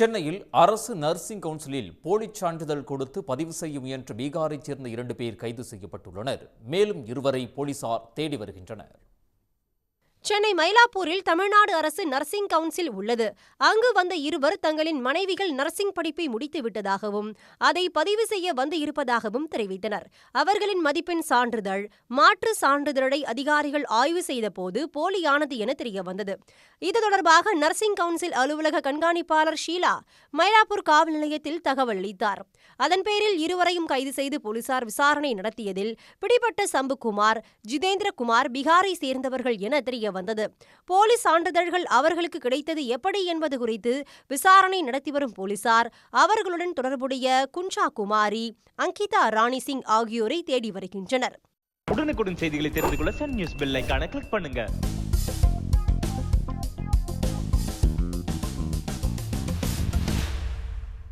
சென்னையில் அரசு நர்சிங் கவுன்சிலில் போலிச் சான்றிதழ் கொடுத்து பதிவு செய்ய முயன்ற பீகாரைச் சேர்ந்த இரண்டு பேர் கைது செய்யப்பட்டுள்ளனர். மேலும் இருவரை போலீசார் தேடி வருகின்றனர். சென்னை மயிலாப்பூரில் தமிழ்நாடு அரசு நர்சிங் கவுன்சில் உள்ளது. அங்கு வந்த இருவர் தங்களின் மனைவிகள் நர்சிங் படிப்பை முடித்து விட்டதாகவும் அதை பதிவு செய்ய வந்து இருப்பதாகவும் தெரிவித்தனர். அவர்களின் மதிப்பெண் சான்றிதழ் மாற்று சான்றிதழை அதிகாரிகள் ஆய்வு செய்தபோது போலியானது என தெரியவந்தது. இது தொடர்பாக நர்சிங் கவுன்சில் அலுவலக கண்காணிப்பாளர் ஷீலா மயிலாப்பூர் காவல் நிலையத்தில் தகவல் அளித்தார். அதன் பேரில் இருவரையும் கைது செய்து போலீசார் விசாரணை நடத்தியதில் பிடிபட்ட சம்புகுமார் ஜிதேந்திரகுமார் பீகாரை சேர்ந்தவர்கள் என தெரிய வந்தது. போலீஸ் சான்றிதழ்கள் அவர்களுக்கு கிடைத்தது எப்படி என்பது குறித்து விசாரணை நடத்தி வரும் போலீசார் அவர்களுடன் தொடர்புடைய குன்ஷா குமாரி அங்கிதா ராணி சிங் ஆகியோரை தேடி வருகின்றனர். உடனுக்குடன் செய்திகளை தெரிந்து கொள்ள சன் நியூஸ் பெல் கிளிக் பண்ணுங்க.